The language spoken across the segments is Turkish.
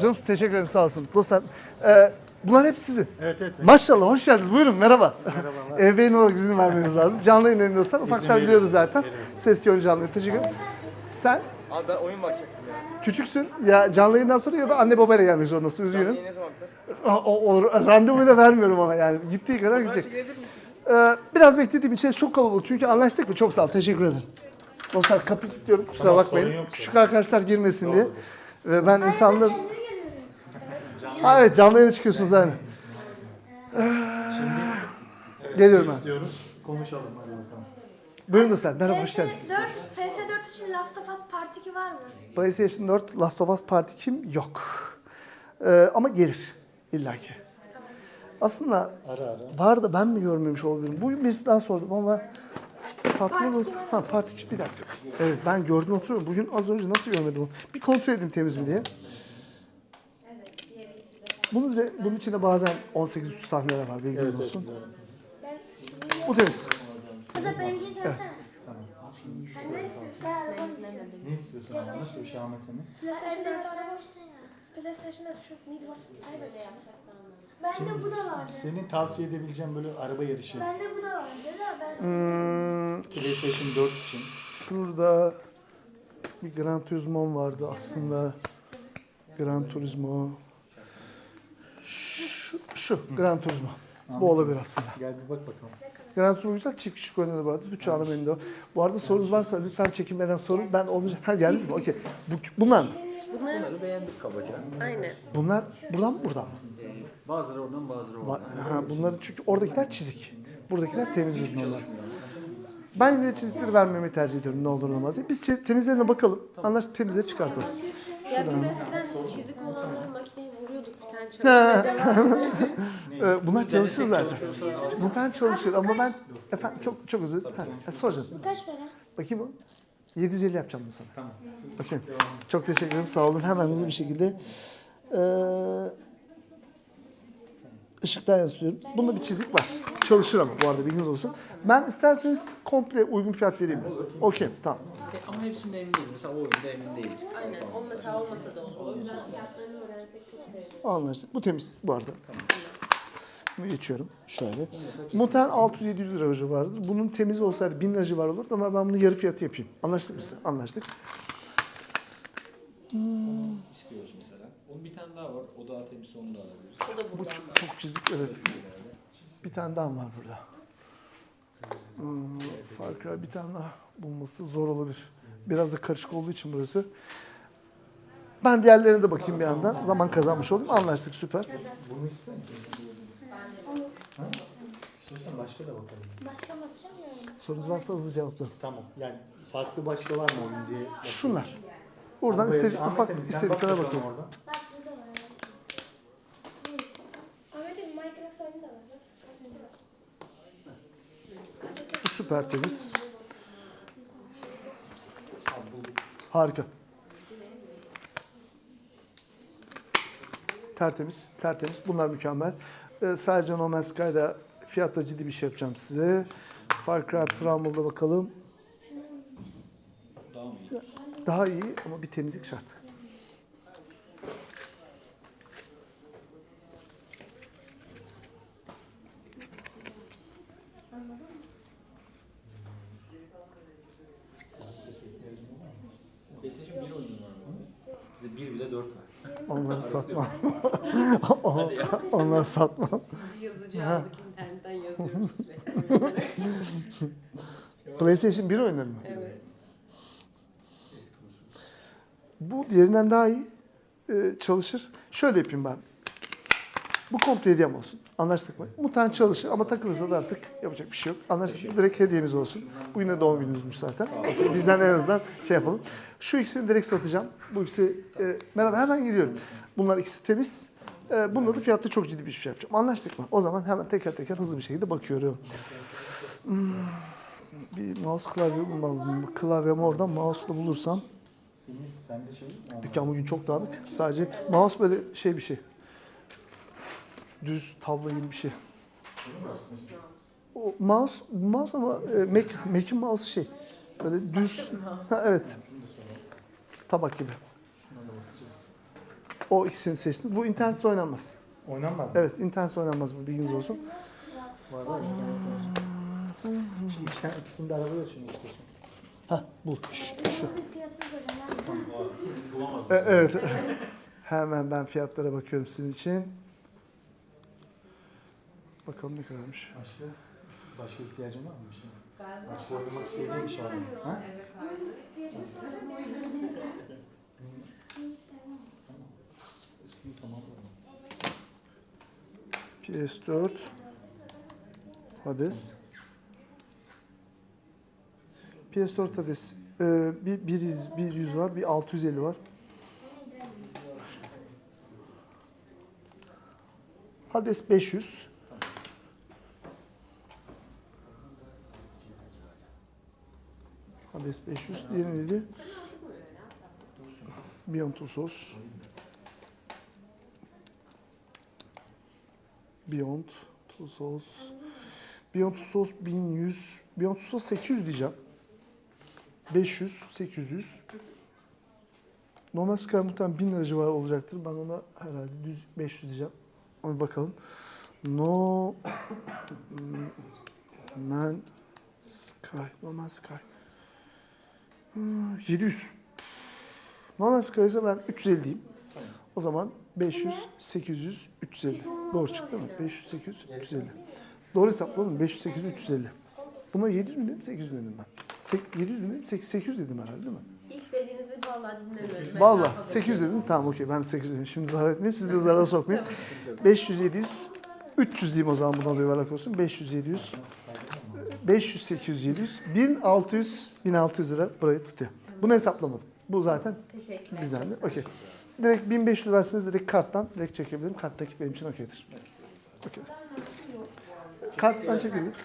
Canım teşekkür ederim sağ olsun. Dostlar e, bunlar hep sizin. Evet evet. Maşallah hoş geldiniz. Buyurun merhaba. Merhabalar. Ebeveyn olarak izin vermeniz lazım. Canlı yayın yayınlıyorsan ufaktan veriyoruz, biliyoruz zaten. veriyoruz. Ses görünce canlı. Teşekkür ederim. Sen Abi ben oyun başlayacaktım ya. küçüksün. Ya canlı yayından sonra ya da anne babayla gelmek zorundasın. Üzgünüm. Yayın ne zaman biter? O, o, randevuyu da vermiyorum ona yani. Gittiği kadar gidecek. çekilebilir miyiz? Ee, biraz beklediğim için çok kalabalık. Çünkü anlaştık mı? Çok sağ ol. Teşekkür ederim. Dostlar kapı kilitliyorum. Kusura Tamam, bakmayın. sorun yok. Küçük arkadaşlar girmesin diye. Ve ben insanlar... Ha, evet canlı yayına çıkıyorsunuz yani. Geliyorum ben. İstiyoruz. Konuşalım hadi bakalım. Buyurun da sen. Merhaba hoş geldiniz. PS4, PS4 için Last of Us Part 2 var mı? PlayStation 4 Last of Us Part 2'm yok. Ee, ama gelir illaki. Aslında Ara ara. var da ben mi görmemiş olabilirim. Bugün birisinden sordum ama satma mı? Ha Part 2 bir dakika. Evet ben gördüm oturuyorum. Bugün az önce nasıl görmedim onu? Bir kontrol edeyim temiz mi diye. Bunun, bunun içinde bazen 18 üstü sahneler var bilginiz Evet, evet. olsun. Ben Bu temiz. Bu da benimkini söylesene. Sen ne istiyorsun? Ben araba istiyorum. Ne istiyorsun abi? Nasıl bir şey Ahmet Emin? PlayStation'da araba işte ya. PlayStation'da şu Need for Speed. Bende bu da vardı. Senin tavsiye edebileceğim böyle araba yarışı. Bende bu da vardı da ben Hmm, PlayStation 4 için. Şurada bir Gran Turismo vardı aslında. Gran Turismo. Şu, Gran Turismo. Bu olabilir aslında. Gel bir bak bakalım. Gran Turismo güzel çift kişi oynadı bu arada. Üç anı benim de var. Bu arada sorunuz varsa lütfen çekinmeden sorun. Ben olacak. Ha geldiniz mi? Okey. Bu, bunlar mı? Bunları beğendik kabaca. Aynen. Bunlar buradan mı buradan mı? Ee, bazıları oradan bazıları Ba- oradan. Ha, bunların çünkü oradakiler çizik. Buradakiler temiz ürünler. Ben yine de çizikleri vermemeyi tercih ediyorum ne olur ne olmaz diye. Biz çiz- temizlerine bakalım. Anlaştık temizleri çıkartalım. Ya biz eskiden çizik olanları makineye vuruyorduk bir tane çalışmaya devam Ee, bunlar çalışır zaten. Bunlar çalışır ama ben efendim çok çok özür dilerim. Ha, ha, soracağım. Kaç para? Bakayım o. 750 yapacağım bunu sana. Tamam. Bakayım. Çok teşekkür ederim. Sağ olun. Hemen hızlı bir şekilde. Ee, ışıktan yansıtıyorum. Bunda bir çizik var. Çalışır ama bu arada bilginiz olsun. Ben isterseniz komple uygun fiyat vereyim. Okey. Tamam. E, Ama hepsinde emin değilim. Mesela o oyunda emin değiliz. Aynen. O mesela olmasa da olur. O yüzden fiyatlarını öğrensek çok sevinirim. Anlaştık. Bu temiz bu arada. Bunu geçiyorum. Şöyle. Muhtemelen 600-700 lira civarıdır. Bunun temiz olsaydı 1000 lira civarı olurdu ama ben bunu yarı fiyatı yapayım. Anlaştık mı? siz? Anlaştık. İstiyoruz mesela. Onun bir tane daha var. O daha temiz onu da alabiliriz. O da Bu buradan. çok, çok çizik evet. Bir tane daha var burada. Hmm, Far Cry bir tane daha bulması zor olabilir. Biraz da karışık olduğu için burası. Ben diğerlerine de bakayım bir yandan. Zaman kazanmış oldum. Anlaştık süper. Bunu ister misin? Ha? İstiyorsan başka da bakalım. Başka bakacağım ya. Sorunuz varsa hızlı cevaplayın. Tamam. Yani farklı başka var mı oyun diye. bakıyorum. Şunlar. Buradan Ahmet istedik, ufak sen bak istediklere bakalım oradan. Bak burada var. Neyse. Ahmet'im Minecraft oyunu da var. Bak, kaseti var. Bu süper temiz. Harika. Tertemiz, tertemiz. Bunlar mükemmel. Ee, sadece No Man's Sky'da fiyatta ciddi bir şey yapacağım size. Far Cry Primal'da bakalım. Daha iyi ama bir temizlik şart. PlayStation 1 oyunu var mı? Bizde 1 bir de 4 var. Onları satmam. Onları satmam. Yazıcı aldık internetten yazıyoruz sürekli. PlayStation 1 oynar mı? evet. Bu diğerinden daha iyi e, çalışır. Şöyle yapayım ben. Bu komple hediyem olsun. Anlaştık mı? Muhtemelen çalışır ama takılırsa da artık yapacak bir şey yok. Anlaştık mı? Direkt hediyemiz olsun. Bu yine doğum gününüzmüş zaten. Bizden en azından şey yapalım. Şu ikisini direkt satacağım. Bu ikisi, e, merhaba hemen gidiyorum. Bunlar ikisi temiz. E, bunda da fiyatta çok ciddi bir şey yapacağım. Anlaştık mı? O zaman hemen teker teker hızlı bir şekilde bakıyorum. Hmm, bir mouse klavye bulmalıyım. Klavyemi oradan mouse'la bulursam. Şey? Dükkan bugün çok dağınık. Sadece mouse böyle şey bir şey. Düz gibi bir şey. O mouse, mouse ama e, Mac, Mac'in mouse şey. Böyle düz. Ha, evet. Tabak gibi. O ikisini seçtiniz. Bu internetsiz oynanmaz. Oynanmaz mı? Evet, internetsiz oynanmaz bu bilginiz olsun. Var var. Şimdi tane ikisini de arabaya şimdi istiyorsun. Hah bu. Şu. şu. E, evet. Hemen ben fiyatlara bakıyorum sizin için. Bakalım ne kadarmış. Başka, başka ihtiyacın var mı bir şey? Başka oynamak istediğin bir şey var mı? Ha? Eskiyi tamamladım. PS4 Hades PS4 Hades ee, bir, bir, yüz- bir 100 var, bir 650 var. Hades 500. Hades 500. Diğeri neydi? Beyond Two Souls. Beyond Souls. Beyond Souls 1100. Beyond Souls 800 diyeceğim. 500, 800. Normal Sky muhtemelen 1000 lira civarı olacaktır. Ben ona herhalde düz 500 diyeceğim. Ona bakalım. No Man Sky. Normal Sky. Hmm, 700. Normal ise ben 350 diyeyim. O zaman 500, 800, 350. Doğru çıktı değil mi? 500, 800, 350. Doğru hesapladım. 500, 800, 350. Buna 700 mü dedim, 800 mü dedim ben? Sek- 700 mü dedim, 800, 800 dedim herhalde değil mi? İlk dediğinizi vallahi dinlemiyordum. Valla Etrafa 800 bakıyordum. dedim. Tamam okey ben 800 dedim. Şimdi zarar etmeyeyim. Sizi de zarara sokmayayım. 500, 700, 300 diyeyim o zaman buna da yuvarlak olsun. 500, 700, 500, 800, 700, 1600, 1600 lira burayı tutuyor. Bunu hesaplamadım. Bu zaten Teşekkürler. bizden de. Okey. Direkt 1500 verseniz direkt karttan direkt çekebilirim. Karttaki benim için okeydir. Okey. Karttan çekebiliriz.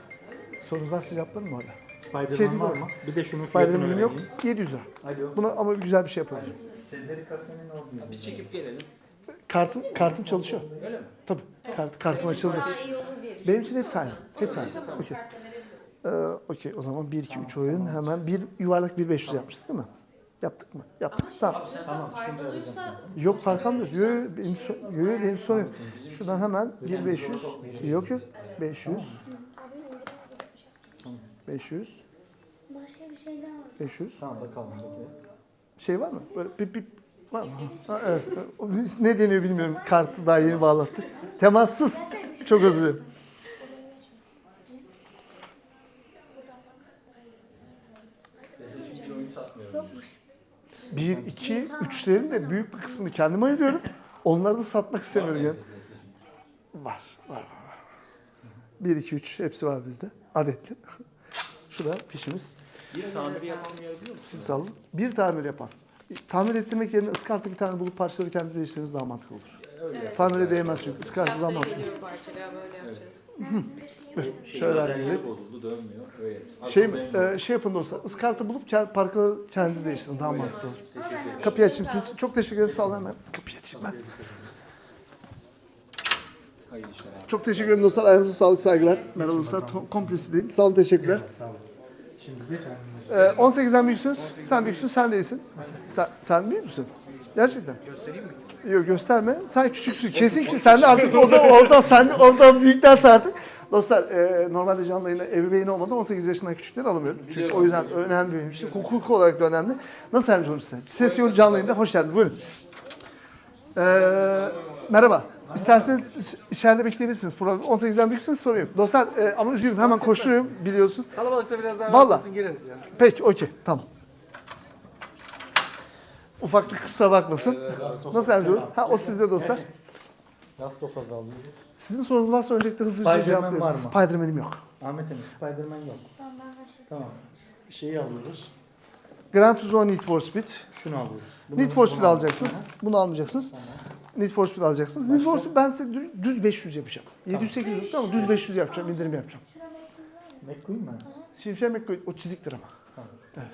Sorunuz varsa cevaplarım mı orada? Spiderman Kediniz var var. mı? Bir de şunun fiyatını Spiderman'im yok. öğreneyim. 700 lira. Alo. Buna ama güzel bir şey yapalım. Selleri katmenin olmuyor. Bir çekip gelelim. Kartım, kartım çalışıyor. Öyle mi? Tabii. Kart, kartım açıldı. Daha iyi olur diye düşünüyorum. Benim için hepsi aynı. Hepsi aynı. Tamam, Okey. Ee, Okey o zaman 1, 2, 3 oyun hemen bir yuvarlak bir 500 yapmıştık değil mi? Yaptık mı? Yaptık. Ama şey Tamam. yapıyorsa fark oluyorsa Yok fark almıyoruz. Yok yok benim, so- yok, yok, benim sorun yok. Şuradan hemen bir 500. Yok yok. 500. Abi indirim 500. Başka bir şey daha var. 500. Tamam bakalım. Peki. Şey var mı? Böyle pip pip var mı? Ha, evet. O biz- Ne deniyor bilmiyorum. Kartı daha yeni bağlattık. Temassız. Çok özür dilerim. PlayStation 1 oyunu satmıyorum. Yokmuş. 1, 2, 3'lerin de büyük bir kısmını kendime ayırıyorum. Onları da satmak istemiyorum yani. Var, var, var. 1, 2, 3 hepsi var bizde. Adetli. Şurada fişimiz. Bir yapamayabiliyor musun? Siz alın. Bir tamir yapan. Tamir ettirmek yerine ıskartı bir tane bulup parçaları kendiniz değiştirmeniz daha mantıklı olur. Öyle. Evet. Tamire değmez çünkü. Iskartı daha haftaya mantıklı. geliyor bu parça galiba öyle yapacağız. Şöyle halledecek. bozuldu, dönmüyor. Öyle. Şey, e, şey yapın dostlar. Iskartı bulup kend- parçaları kendiniz değiştirin. Daha mantıklı olur. Kapıyı açayım sizin için. Çok teşekkür ederim. Sağ olun hemen. Kapıyı açayım ben. Hayırlı işler abi. Çok teşekkür ederim dostlar. Ayağınıza sağlık, saygılar. Merhaba dostlar. To- Komplesi değil. Sağ olun, teşekkürler. Sağ olasın. Şimdi de sen Ee, 18'den büyüksünüz. Sen büyüksün, sen değilsin. Sen, sen büyük müsün? Gerçekten. Göstereyim mi? Yok gösterme. Sen küçüksün. Kesin ki sen de artık orada, oradan, sen de oradan büyüklerse artık. Dostlar e, normalde canlı yayında ebeveyni olmadan 18 yaşından küçükleri alamıyorum. Çünkü o yüzden önemli benim için. Hukuki olarak da önemli. Nasıl yardımcı olurum size? Ses yolu canlı yayında hoş geldiniz. Buyurun. Ee, merhaba. İsterseniz iç- içeride bekleyebilirsiniz. Problem 18'den büyükseniz sorun yok. Dostlar e, ama üzgünüm hemen koşturuyorum biliyorsunuz. Kalabalıksa biraz daha Vallahi. rahatlasın gireriz ya. Peki, okey, tamam. Ufaklık kusura bakmasın. Nasıl olurum? Ha, o sizde dostlar. Last of Us aldım. Sizin sorunuz varsa öncelikle hızlıca Spider-Man var mı? Spider-Man'im yok. Ahmet Emin, Spiderman yok. Tamam ben her şey. Tamam. Şu şeyi alıyoruz. Gran Turismo Need for Speed. Şunu alıyoruz. Bunu- Need for bunu Speed alacaksınız. alıyoruz. Bunu almayacaksınız. Need for Speed alacaksınız. Need for Speed ben size dü- düz 500 yapacağım. 700-800 yoktu ama düz 500 yapacağım. indirim yapacağım. McQueen mi? Şimşek McQueen o çiziktir ama. Tamam. Evet.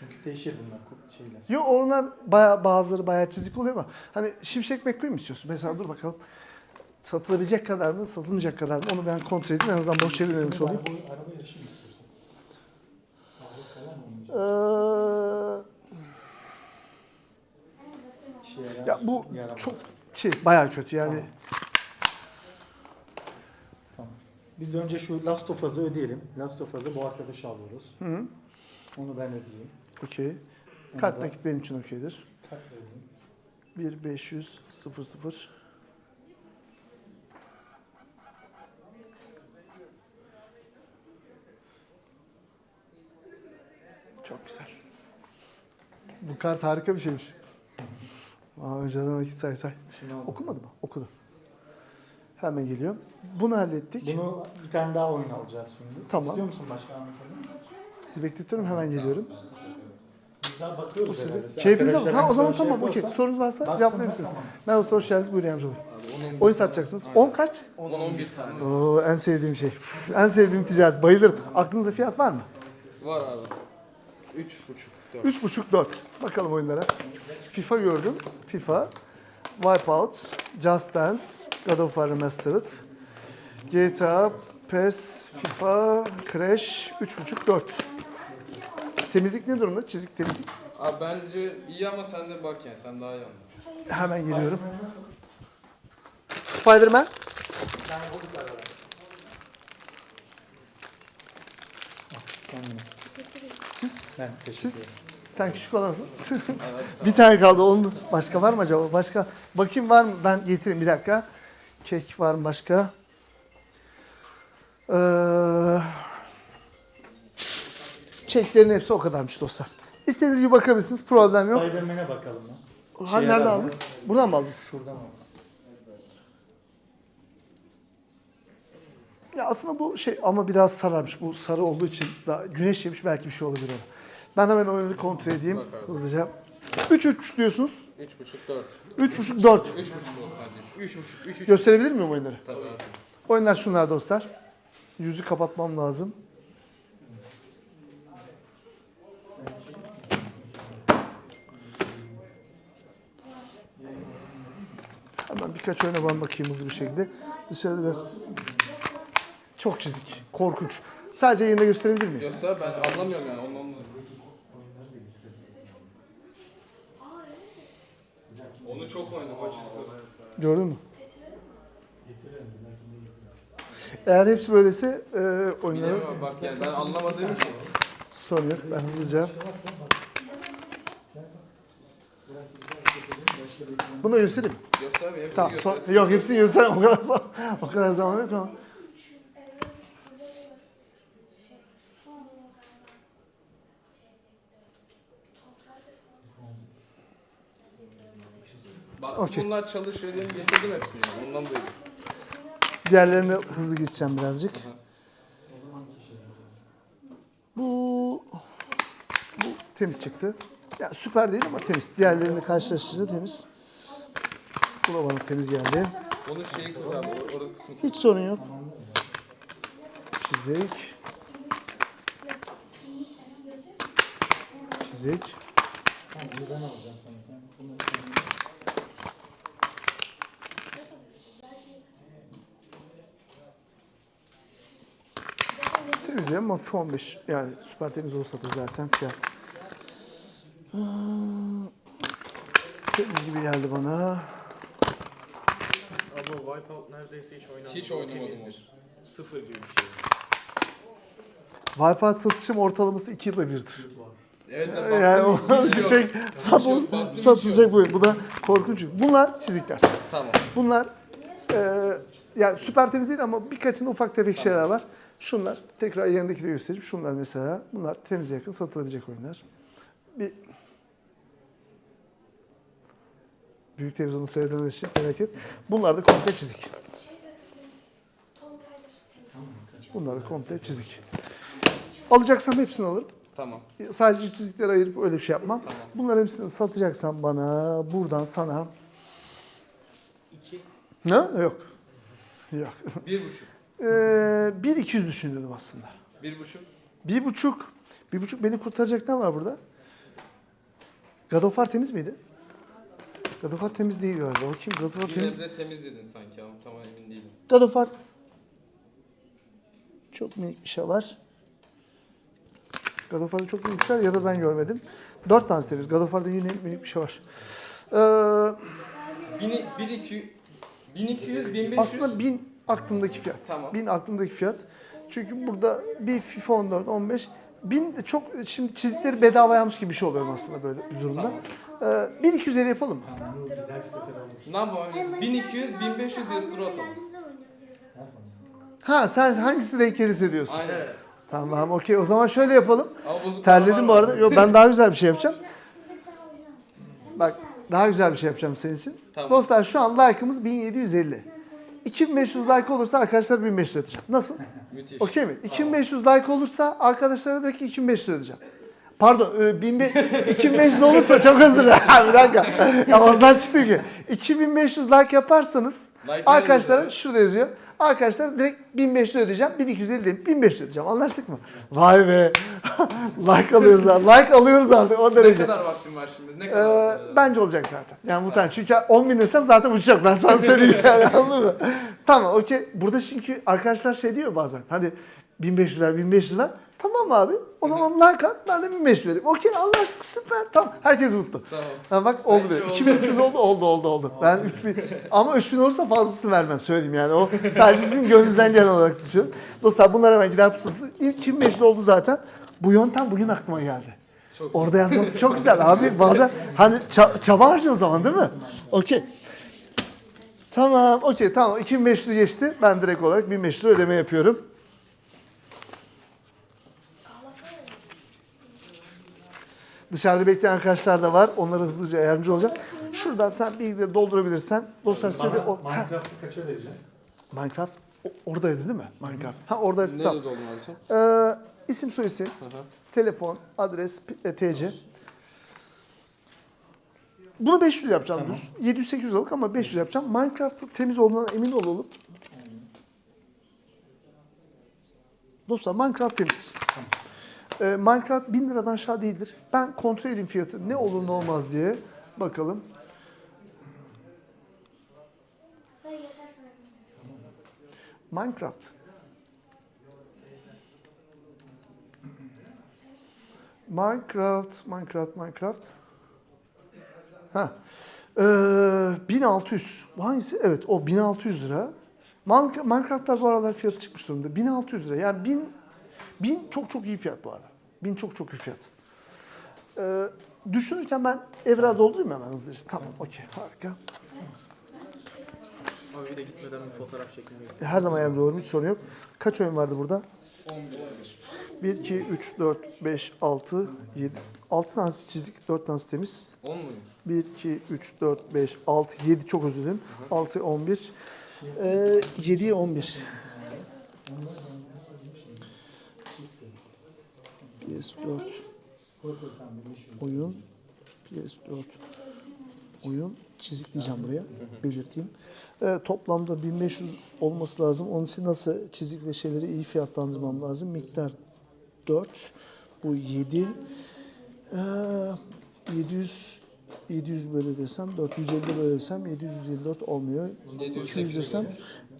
Çünkü değişir bunlar şeyler. Yo onlar baya, bazıları bayağı çizik oluyor ama hani Şimşek McQueen mi istiyorsun? Mesela dur bakalım. Satılabilecek kadar mı, satılmayacak kadar mı? Onu ben kontrol edeyim. En azından boş çevirmemiş olayım. Araba, araba yarışı mı istiyorsun? Ee, yarar, ya bu yaramaz. çok Ki bayağı kötü yani. Tamam. Biz de önce şu Last of Us'ı ödeyelim. Last of Us'ı bu arkadaşa alıyoruz. Hı -hı. Onu ben ödeyeyim. Okey. Kart nakit benim için okeydir. tak ödeyeyim. 1 500 0 0 Çok güzel. Bu kart harika bir şeymiş. Aa, önceden vakit say say. Şimdi aldım. Okumadı mı? Okudu. Hemen geliyor. Bunu hallettik. Bunu bir tane daha oyun alacağız şimdi. Tamam. İstiyor musun başka anlatalım? Sizi bekletiyorum hemen geliyorum. Bizler bakıyoruz Sizi. herhalde. Keyfiniz Arkadaşlar ha o zaman şey tamam okey. yapıyorsa- Sorunuz varsa Baksınlar, cevaplayabilirsiniz. tamam. Ben hoş geldiniz buyurun yardımcı olayım. Oyun satacaksınız. 10 kaç? 10-11 tane. Oo, en sevdiğim şey. En sevdiğim ticaret. Bayılırım. Aklınızda fiyat var mı? Var abi. 3,5 4. 3.5 4. Bakalım oyunlara. FIFA gördüm. FIFA, Wipeout, Just Dance, God of War Remastered, GTA, PES, FIFA, Crash 3.5 4. Temizlik ne durumda? Çizik temizlik. Abi bence iyi ama sen de bak yani sen daha iyi anlarsın. Hemen geliyorum. Spider-Man. Kendine. Siz? Ben teşekkür Siz? ederim. Sen küçük olansın. bir tane kaldı. Onun başka var mı acaba? Başka. Bakayım var mı? Ben getireyim bir dakika. Kek var mı başka? Ee, keklerin hepsi o kadarmış dostlar. İstediğiniz gibi bakabilirsiniz. Problem yok. Spider-Man'e bakalım mı? Ha, Şeye nerede aldınız? Buradan mı aldınız? Şuradan al. Ya aslında bu şey ama biraz sararmış. Bu sarı olduğu için daha güneş yemiş belki bir şey olabilir ona. Ben hemen oyunu kontrol edeyim Bakalım. hızlıca. 3 3 diyorsunuz. 3,5 4. 3.5 4. 3,5 olsun hadi. 3,5 3 3. Gösterebilir miyim oyunları? Tabii abi. Oyunlar şunlar dostlar. Yüzü kapatmam lazım. Hemen birkaç oyuna ben bakayım hızlı bir şekilde. Dışarıda biraz çok çizik, korkunç. Sadece yayında gösterebilir miyim? Göster ben anlamıyorum yani da. Onu çok oynadım açıkçası. Gördün mü? Eğer hepsi böylese e, abi bak yani ben anlamadığım için. sorun yok. Ben hızlıca. Bunu göstereyim? Göster bir hepsini Tamam. göster. yok hepsini gösteremem. O kadar zaman, o kadar zaman yok ama. Bak Okey. bunlar çalışıyor diye getirdim hepsini yani ondan dolayı. Diğerlerine hızlı gideceğim birazcık. Bu bu temiz çıktı. Ya süper değil ama temiz. Diğerlerini karşılaştırınca temiz. Bu da bana temiz geldi. Onun şeyi kırdı abi or- orada kısmı Hiç sorun yok. Çizik. Çizik. Temiz ama hafif 15. Yani süper temiz olsa da zaten fiyat. Temiz gibi geldi bana. Ama Wipeout neredeyse hiç oynanmadı. Hiç oynamadım Temizdir. Sıfır gibi bir şey. Wipeout satışım ortalaması 2 yılda birdir. Evet Yani yani o pek satıl, baktım satılacak bu. Bu da korkunç. Bunlar çizikler. Tamam. Bunlar e, yani süper temiz değil ama birkaçında ufak tefek şeyler var. Şunlar tekrar yanındaki de göstereyim. Şunlar mesela bunlar temize yakın satılabilecek oyunlar. Bir büyük televizyonu seyredenler için felaket. Bunlar da komple çizik. Bunlar da komple çizik. Alacaksam hepsini alırım. Tamam. Sadece çizikleri ayırıp öyle bir şey yapmam. Bunların hepsini satacaksan bana buradan sana İki. ne? Yok. Yok. Bir buçuk. Ee, 1 düşünüyordum aslında. Bir buçuk. Bir buçuk. Bir buçuk beni kurtaracak ne var burada? God of War temiz miydi? War temiz değil galiba. Bakayım War Bir temiz. nebze temiz dedin sanki ama tam emin değilim. War. Çok minik bir şey var. God of War'da çok minik bir şey var ya da ben görmedim. Dört tane of War'da yine minik bir şey var. Ee, 1000 1200 1200 1500 Aslında 1000 aklımdaki fiyat. Tamam. 1000 aklımdaki fiyat. Çünkü burada bir FIFA 14, 15 1000 de çok şimdi çizikleri bedava yapmış gibi bir şey oluyor aslında böyle bir durumda. Ee, 1250 yapalım mı? Ne yapalım? biz? 1200 1500 diye tur atalım. Ha sen hangisi denk gelirse diyorsun. Aynen. Tamam okey o zaman şöyle yapalım. Ama bozuk Terledim paralar bu var. arada. Yok ben daha güzel bir şey yapacağım. Bak daha güzel bir şey yapacağım senin için. Tamam. Dostlar şu an like'ımız 1750. 2500 like olursa arkadaşlar 1500 ödeyeceğim. Nasıl? Müthiş. Okey mi? 2500 like olursa arkadaşlara direkt 2500 ödeyeceğim. Pardon, e, 1500 2500 olursa çok özür dilerim. bir dakika. Ya ağızdan çıktı ki. 2500 like yaparsanız Like arkadaşlara nerede şurada yazıyor. Arkadaşlar direkt 1500 ödeyeceğim. 1250 değil, 1500 ödeyeceğim. Anlaştık mı? Vay be. like alıyoruz ha. Like alıyoruz artık o Ne derece. kadar vaktim var şimdi? Ne Ee, kadar var? bence olacak zaten. Yani muhtemelen. Çünkü 10 bin desem zaten uçacak. Ben sana söyleyeyim yani anladın mı? Tamam okey. Burada çünkü arkadaşlar şey diyor bazen. Hadi 1500 ver 1500 ver. Tamam abi. O zaman like at. Ben de 1500 vereyim. Okey anlaştık süper. Tamam. Herkes mutlu. Tamam. Ha bak oldu Bence diyor. oldu. 2300 oldu oldu oldu oldu. Ben 3000 ama 3000 olursa fazlasını vermem söyleyeyim yani. O sadece sizin gönlünüzden gelen olarak düşünüyorum. Dostlar bunlar hemen gider pusulası. İlk 2500 oldu zaten. Bu yöntem bugün aklıma geldi. Çok Orada yazması çok güzel abi. Bazen hani ça- çaba harcıyor o zaman değil mi? Okey. Tamam, okey tamam. 2500 geçti. Ben direkt olarak 1500 lira ödeme yapıyorum. Dışarıda bekleyen arkadaşlar da var. Onlara hızlıca yardımcı olacağım. Şuradan sen bilgileri doldurabilirsen. Dostlar size de... o- Minecraft'ı kaça vereceğim? Minecraft o- oradaydı değil mi? Minecraft. Ha oradaydı. Tamam. Nerede oldun Altan? Ee, isim soyisim, Hı hı. telefon, adres, p- e, TC. Bunu 500 yapacağım düz. 700-800 alık ama 500 yapacağım. Minecraft'ın temiz olduğundan emin olalım. Dostlar Minecraft temiz. Ee, Minecraft 1000 liradan aşağı değildir. Ben kontrol edeyim fiyatı ne olur ne olmaz diye. Bakalım. Minecraft. Minecraft, Minecraft, Minecraft. Ha. Ee, 1600. Bu hangisi? Evet o 1600 lira. Min- Minecraft'lar bu aralar fiyatı çıkmış durumda. 1600 lira. Yani 1000, 1000 çok çok iyi fiyat bu arada. 1000 çok çok iyi fiyat. Ee, düşünürken ben evra doldurayım hemen hızlıca? Tamam okey harika. Abi bir de gitmeden bir fotoğraf çekmeyi. Her zaman yardımcı olurum hiç sorun yok. Kaç oyun vardı burada? 1, 2, 3, 4, 5, 6, 7. 6 tanesi çizik, 4 tanesi temiz. 10 muymuş? 1, 2, 3, 4, 5, 6, 7 çok özür dilerim. 6, 11. Ee, 7'ye 11. PS4 oyun PS4 oyun çizik diyeceğim buraya belirteyim. Ee, toplamda 1500 olması lazım. Onun için nasıl çizik ve şeyleri iyi fiyatlandırmam lazım. Miktar 4. Bu 7. Ee, 700 700 böyle desem 450 böyle desem 754 olmuyor. 200 desem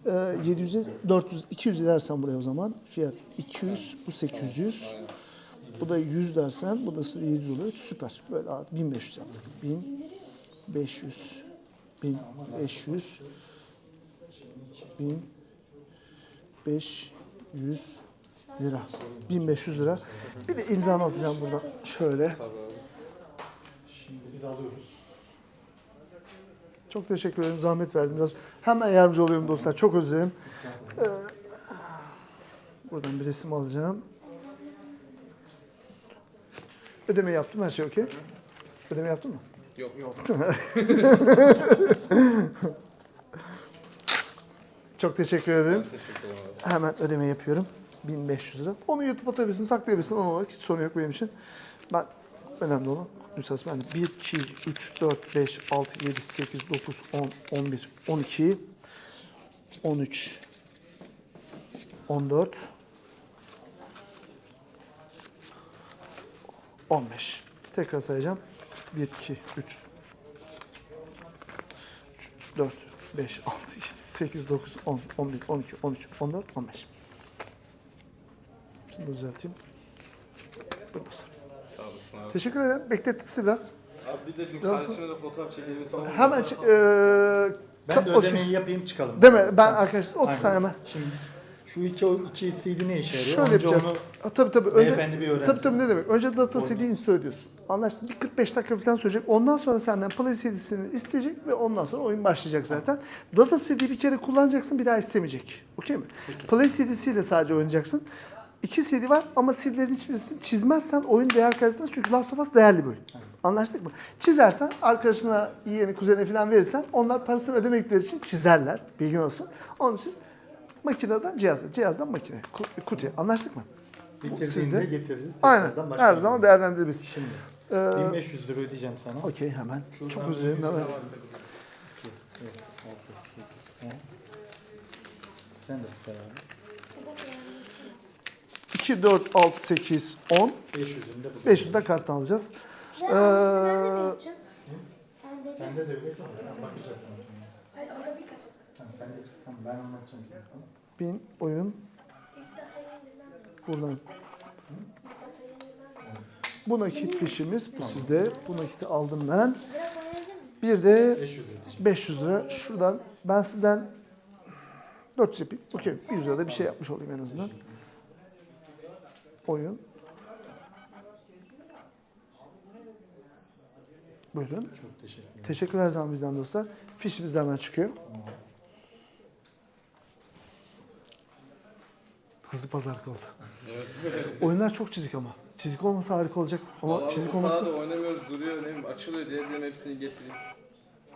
e, 700'e 400 200 dersen buraya o zaman fiyat 200 bu 800 bu da 100 dersen bu da 700 oluyor. Süper. Böyle abi 1500 yaptık. 1500 1500 1500 lira. 1500 lira. Bir de imzamı atacağım burada. Şöyle. Şimdi biz alıyoruz. Çok teşekkür ederim. Zahmet verdim biraz. Hemen yardımcı oluyorum dostlar. Çok özür dilerim. Ee, buradan bir resim alacağım. Ödeme yaptım. Her şey okey. Ödeme yaptın mı? Yok yok. Çok teşekkür ederim. Ben teşekkür ederim. Hemen ödeme yapıyorum. 1500 lira. Onu yırtıp atabilirsin, saklayabilirsin. Onun olarak hiç sorun yok benim için. Ben önemli olan nüshası bende. 1, 2, 3, 4, 5, 6, 7, 8, 9, 10, 11, 12, 13, 14, 15. Tekrar sayacağım. 1, 2, 3, 4, 5, 6, 7, 8, 9, 10, 11, 12, 13, 14, 15. Şunu düzelteyim. Sağ olasın abi. Teşekkür ederim. Beklettim sizi biraz. Abi bir de bir de fotoğraf çekebilirsin. Hemen çık. Ee, Ben de okey. ödemeyi yapayım çıkalım. Değil mi? Ben arkadaşlar 30 Aynen. saniye hemen. Şimdi şu iki, iki CD ne işe yarıyor? Şöyle Önce yapacağız. onu Ha, tabii tabii. Önce, beyefendi bir öğrensin. tabii tabii ne demek? Önce data CD'yi söylüyorsun. Anlaştık. Bir 45 dakika falan sürecek. Ondan sonra senden Play CD'sini isteyecek ve ondan sonra oyun başlayacak zaten. Data CD'yi bir kere kullanacaksın bir daha istemeyecek. Okey mi? Play CD'siyle sadece oynayacaksın. İki CD var ama CD'lerin hiçbirisini çizmezsen oyun değer kaybetmez. Çünkü Last of Us değerli oyun. Anlaştık mı? Çizersen arkadaşına, yeğeni, kuzene falan verirsen onlar parasını ödemedikleri için çizerler. Bilgin olsun. Onun için makineden cihaza, cihazdan makine, ku- kutuya. Anlaştık mı? bitirdiğinde getiririz. Aynen. Her zaman değerlendiririz. Şimdi Ee, 1500 lira ödeyeceğim sana. Okey hemen. Şuradan Çok özür dilerim. Evet. 2, 4, 6, 8, 10. Sen de bir say abi. 2, 4, 6, 8, 10. 500'ünü de bu. 500 de karttan alacağız. Ben Ee? Ben de. De öyle bakacağız sana. Hayır orada bir kasa. Tamam sen de çık. Tamam ben anlatacağım sana. Tamam. Bin oyun buradan. Bu nakit fişimiz. Bu sizde. Bu nakiti aldım ben. Bir de 500 ödeyeceğim. 500 lira. Şuradan ben sizden 400 yapayım. Okey. 100 lira da bir şey yapmış olayım en azından. Oyun. Buyurun. Çok teşekkür ederim. Teşekkürler her zaman bizden dostlar. Fişimiz de hemen çıkıyor. Hızlı pazarlık oldu. Oyunlar çok çizik ama. Çizik olmasa harika olacak. Ama Vallahi çizik bu olması... da oynamıyoruz duruyor ne bileyim açılıyor diye diyorum hepsini getireyim.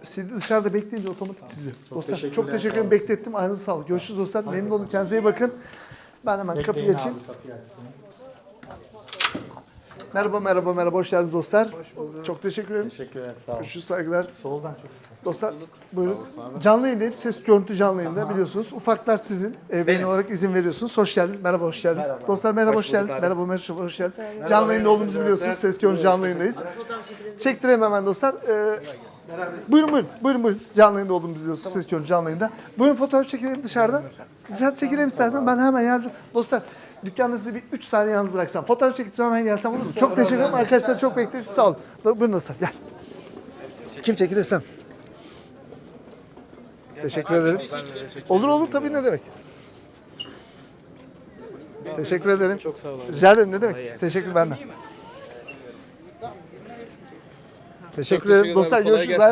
CD dışarıda bekleyince otomatik çiziliyor. Çok dostlar teşekkürler, çok teşekkür ederim. olun. Beklettim. Aynınıza sağlık. Görüşürüz dostlar. Memnun olun. Kendinize iyi bakın. Ben hemen kapıyı Bekleyin açayım. abi, kapıyı açsın. Merhaba merhaba merhaba. Hoş geldiniz dostlar. Çok teşekkür ederim. Teşekkürler sağ ol. Görüşürüz saygılar. Soldan çok. Dostlar buyurun. Abi. Canlı yayındayım. Ses görüntü canlı yayında biliyorsunuz. Ufaklar sizin. E, benim olarak izin veriyorsunuz. Hoş geldiniz. Merhaba hoş geldiniz. Dostlar merhaba hoş, geldiniz. Merhaba merhaba hoş geldiniz. Canlı yayında olduğumuzu biliyorsunuz. Ses görüntü canlı yayındayız. Çektireyim hemen dostlar. Ee, buyurun buyurun. Buyurun buyurun. Canlı yayında olduğumuzu biliyorsunuz. Ses görüntü canlı yayında. Buyurun fotoğraf çekelim dışarıda. Dışarı çekelim istersen ben hemen yardımcı. Dostlar dükkanda sizi bir 3 saniye yalnız bıraksam. Fotoğraf çekeceğim hemen gelsem olur mu? Çok teşekkür ederim. Arkadaşlar çok bekledik. Sağ olun. Buyurun dostlar gel. Kim çekilirsem. Teşekkür ederim. Olur olur tabii ne demek. Teşekkür ederim. Çok sağ olun. Rica ederim ne demek. Teşekkür benden. Teşekkür ederim. Dostlar görüşürüz.